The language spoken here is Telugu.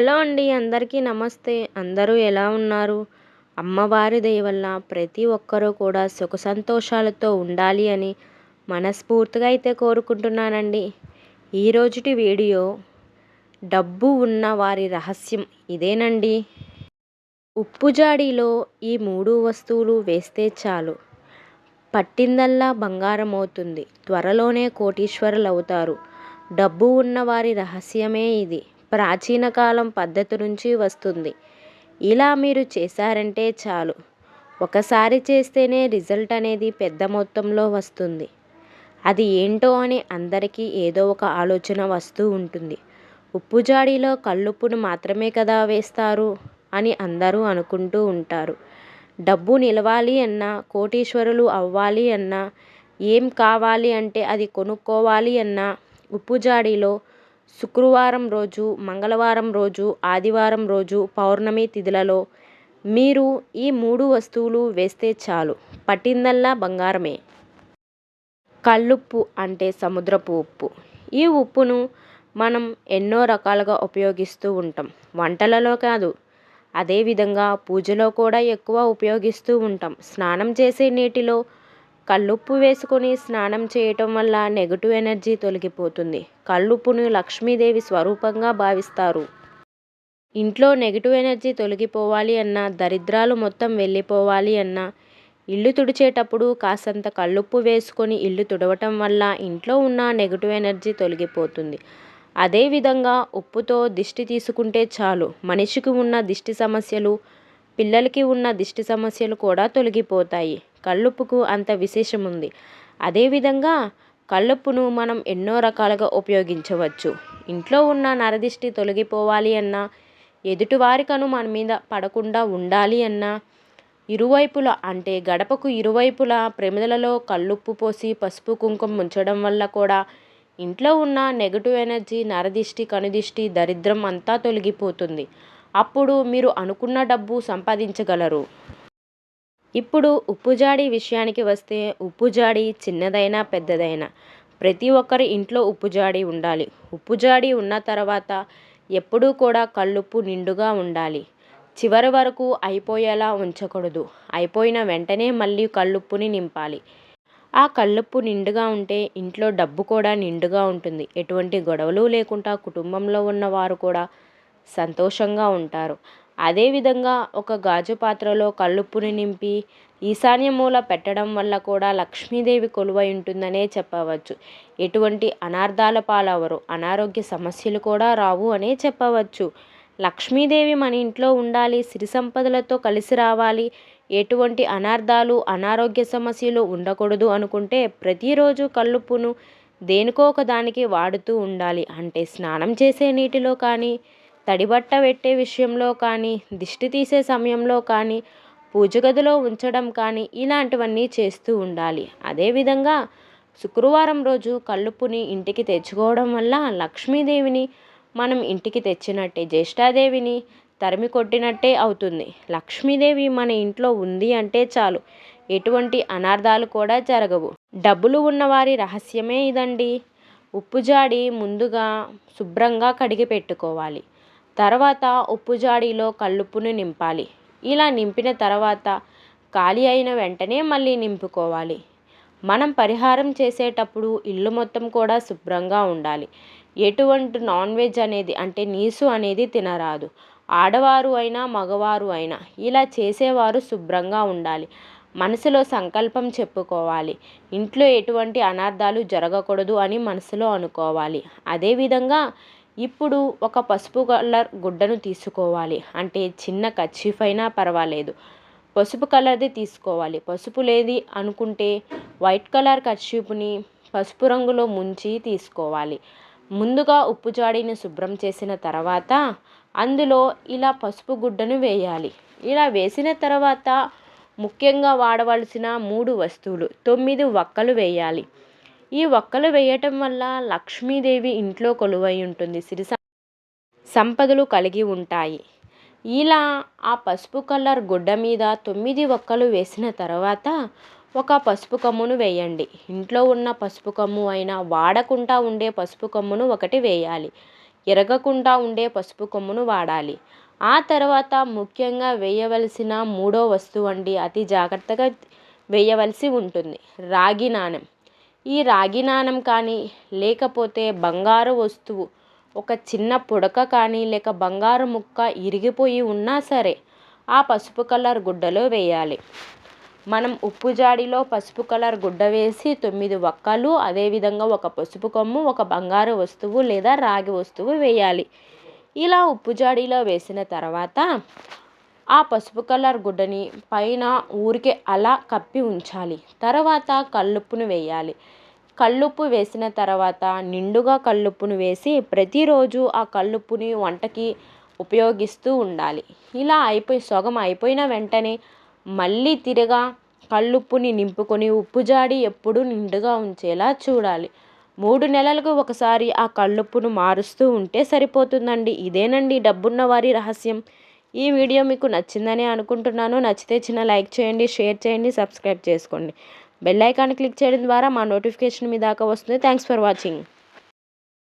హలో అండి అందరికీ నమస్తే. అందరూ ఎలా ఉన్నారు? అమ్మవారి దయ వల్ల ప్రతి ఒక్కరూ కూడా సుఖ సంతోషాలతో ఉండాలి అని మనస్ఫూర్తిగా అయితే కోరుకుంటున్నానండి. ఈరోజుటి వీడియో డబ్బు ఉన్న వారి రహస్యం ఇదేనండి. ఉప్పు జాడీలో ఈ మూడు వస్తువులు వేస్తే చాలు. పట్టిందల్లా బంగారం అవుతుంది త్వరలోనే కోటీశ్వరులు అవుతారు డబ్బు ఉన్నవారి రహస్యమే ఇది. ప్రాచీన కాలం పద్ధతి నుంచి వస్తుంది. ఇలా మీరు చేశారంటే చాలు. ఒకసారి చేస్తేనే రిజల్ట్ అనేది పెద్ద మొత్తంలో వస్తుంది. అది ఏంటో అని అందరికీ ఏదో ఒక ఆలోచన వస్తూ ఉంటుంది. ఉప్పు జాడీలో కల్లుప్పును మాత్రమే కదా వేస్తారు అని అందరూ అనుకుంటూ ఉంటారు. డబ్బు నిలవాలి అన్నా కోటీశ్వరులు అవ్వాలి అన్నా ఏం కావాలి అంటే అది కొనుక్కోవాలి అన్నా ఉప్పు జాడీలో శుక్రవారం రోజు మంగళవారం రోజు ఆదివారం రోజు పౌర్ణమి తిథులలో మీరు ఈ మూడు వస్తువులు వేస్తే చాలు. పట్టిందల్లా బంగారమే. కళ్ళుప్పు అంటే సముద్రపు ఉప్పు. ఈ ఉప్పును మనం ఎన్నో రకాలుగా ఉపయోగిస్తూ ఉంటాం. వంటలలో కాదు అదేవిధంగా పూజలో కూడా ఎక్కువ ఉపయోగిస్తూ ఉంటాం. స్నానం చేసే నీటిలో కళ్ళుప్పు వేసుకొని స్నానం చేయటం వల్ల నెగటివ్ ఎనర్జీ తొలగిపోతుంది. కల్లుప్పును లక్ష్మీదేవి స్వరూపంగా భావిస్తారు. ఇంట్లో నెగిటివ్ ఎనర్జీ తొలగిపోవాలి అన్నా దరిద్రాలు మొత్తం వెళ్ళిపోవాలి అన్నా ఇల్లు తుడిచేటప్పుడు కాసంత కల్లుప్పు వేసుకొని ఇల్లు తుడవటం వల్ల ఇంట్లో ఉన్న నెగిటివ్ ఎనర్జీ తొలగిపోతుంది. అదేవిధంగా ఉప్పుతో దిష్టి తీసుకుంటే చాలు. మనిషికి ఉన్న దిష్టి సమస్యలు పిల్లలకి ఉన్న దిష్టి సమస్యలు కూడా తొలగిపోతాయి. కల్లుప్పుకు అంత విశేషం ఉంది అదేవిధంగా కల్లుప్పును మనం ఎన్నో రకాలుగా ఉపయోగించవచ్చు. ఇంట్లో ఉన్న నరదిష్టి తొలగిపోవాలి అన్నా ఎదుటివారికను మన మీద పడకుండా ఉండాలి అన్నా ఇరువైపులా అంటే గడపకు ఇరువైపులా ప్రమిదలలో కల్లుప్పు పోసి పసుపు కుంకుమ ఉంచడం వల్ల కూడా ఇంట్లో ఉన్న నెగటివ్ ఎనర్జీ నరదిష్టి కనుదిష్టి దరిద్రం అంతా తొలగిపోతుంది. అప్పుడు మీరు అనుకున్న డబ్బు సంపాదించగలరు. ఇప్పుడు ఉప్పు జాడి విషయానికి వస్తే ఉప్పు జాడి చిన్నదైనా పెద్దదైనా ప్రతి ఒక్కరి ఇంట్లో ఉప్పు జాడి ఉండాలి. ఉప్పు జాడి ఉన్న తర్వాత ఎప్పుడూ కూడా కల్లుప్పు నిండుగా ఉండాలి. చివరి వరకు అయిపోయేలా ఉంచకూడదు. అయిపోయిన వెంటనే మళ్ళీ కల్లుప్పుని నింపాలి. ఆ కల్లుప్పు నిండుగా ఉంటే ఇంట్లో డబ్బు కూడా నిండుగా ఉంటుంది. ఎటువంటి గొడవలు లేకుండా కుటుంబంలో ఉన్నవారు కూడా సంతోషంగా ఉంటారు. అదేవిధంగా ఒక గాజు పాత్రలో కల్లుప్పుని నింపి ఈశాన్య మూల పెట్టడం వల్ల కూడా లక్ష్మీదేవి కొలువై ఉంటుందనే చెప్పవచ్చు. ఎటువంటి అనార్థాల పాలవరు అనారోగ్య సమస్యలు కూడా రావు అనే చెప్పవచ్చు. లక్ష్మీదేవి మన ఇంట్లో ఉండాలి సిరి సంపదలతో కలిసి రావాలి. ఎటువంటి అనార్థాలు అనారోగ్య సమస్యలు ఉండకూడదు అనుకుంటే ప్రతిరోజు కల్లుప్పును దేనికో ఒక దానికి వాడుతూ ఉండాలి. అంటే స్నానం చేసే నీటిలో కానీ తడిబట్ట పెట్టే విషయంలో కానీ దిష్టి తీసే సమయంలో కానీ పూజ గదిలో ఉంచడం కానీ ఇలాంటివన్నీ చేస్తూ ఉండాలి. అదేవిధంగా శుక్రవారం రోజు కల్లుప్పుని ఇంటికి తెచ్చుకోవడం వల్ల లక్ష్మీదేవిని మనం ఇంటికి తెచ్చినట్టే జ్యేష్ఠాదేవిని తరిమి కొట్టినట్టే అవుతుంది. లక్ష్మీదేవి మన ఇంట్లో ఉంది అంటే చాలు. ఎటువంటి అనార్థాలు కూడా జరగవు. డబ్బులు ఉన్నవారి రహస్యమే ఇదండి. ఉప్పు జాడి ముందుగా శుభ్రంగా కడిగి పెట్టుకోవాలి. తర్వాత ఉప్పు జాడీలో కల్లుప్పును నింపాలి. ఇలా నింపిన తర్వాత ఖాళీ అయిన వెంటనే మళ్ళీ నింపుకోవాలి. మనం పరిహారం చేసేటప్పుడు ఇల్లు మొత్తం కూడా శుభ్రంగా ఉండాలి. ఎటువంటి నాన్ వెజ్ అనేది అంటే నీసు అనేది తినరాదు. ఆడవారు అయినా మగవారు అయినా ఇలా చేసేవారు శుభ్రంగా ఉండాలి. మనసులో సంకల్పం చెప్పుకోవాలి. ఇంట్లో ఎటువంటి అనార్థాలు జరగకూడదు అని మనసులో అనుకోవాలి. అదేవిధంగా ఇప్పుడు ఒక పసుపు కలర్ గుడ్డను తీసుకోవాలి. అంటే చిన్న కర్చీఫ్ అయినా పర్వాలేదు. పసుపు కలర్ది తీసుకోవాలి. పసుపు లేది అనుకుంటే వైట్ కలర్ కర్చీఫ్ని పసుపు రంగులో ముంచి తీసుకోవాలి. ముందుగా ఉప్పు జాడీని శుభ్రం చేసిన తర్వాత అందులో ఇలా పసుపు గుడ్డను వేయాలి. ఇలా వేసిన తర్వాత ముఖ్యంగా వాడవలసిన మూడు వస్తువులు తొమ్మిది వక్కలు వేయాలి. ఈ ఒక్కలు వేయటం వల్ల లక్ష్మీదేవి ఇంట్లో కొలువై ఉంటుంది. సిరి సంపదలు కలిగి ఉంటాయి. ఇలా ఆ పసుపు కలర్ గుడ్డ మీద తొమ్మిది ఒక్కలు వేసిన తర్వాత ఒక పసుపు కమ్మును వేయండి. ఇంట్లో ఉన్న పసుపు కమ్ము అయినా వాడకుండా ఉండే పసుపు కమ్మును ఒకటి వేయాలి. ఎరగకుండా ఉండే పసుపు కొమ్మును వాడాలి. ఆ తర్వాత ముఖ్యంగా వేయవలసిన మూడో వస్తువు అండి అతి జాగ్రత్తగా వేయవలసి ఉంటుంది. రాగి నాణెం. ఈ రాగి నాణెం కానీ లేకపోతే బంగారు వస్తువు ఒక చిన్న పుడక కానీ లేక బంగారు ముక్క ఇరిగిపోయి ఉన్నా సరే ఆ పసుపు కలర్ గుడ్డలో వేయాలి. మనం ఉప్పు జాడిలో పసుపు కలర్ గుడ్డ వేసి తొమ్మిది ఒక్కలు అదేవిధంగా ఒక పసుపు కొమ్ము ఒక బంగారు వస్తువు లేదా రాగి వస్తువు వేయాలి. ఇలా ఉప్పు జాడీలో వేసిన తర్వాత ఆ పసుపు కలర్ గుడ్డని పైన ఊరికే అలా కప్పి ఉంచాలి. తర్వాత కల్లుప్పును వేయాలి. కల్లుప్పు వేసిన తర్వాత నిండుగా కల్లుప్పును వేసి ప్రతిరోజు ఆ కల్లుప్పుని వంటకి ఉపయోగిస్తూ ఉండాలి. ఇలా అయిపోయి సగం అయిపోయిన వెంటనే మళ్ళీ తిరగా కల్లుప్పుని నింపుకొని ఉప్పు జాడి ఎప్పుడు నిండుగా ఉంచేలా చూడాలి. మూడు నెలలకు ఒకసారి ఆ కల్లుప్పును మారుస్తూ ఉంటే సరిపోతుందండి. ఇదేనండి డబ్బున్న వారి రహస్యం. ఈ వీడియో మీకు నచ్చిందని అనుకుంటున్నాను. నచ్చితే చిన్న లైక్ చేయండి షేర్ చేయండి సబ్స్క్రైబ్ చేసుకోండి. బెల్ ఐకాన్ క్లిక్ చేయడం ద్వారా మా నోటిఫికేషన్ మీ దాకా వస్తుంది. Thanks for watching.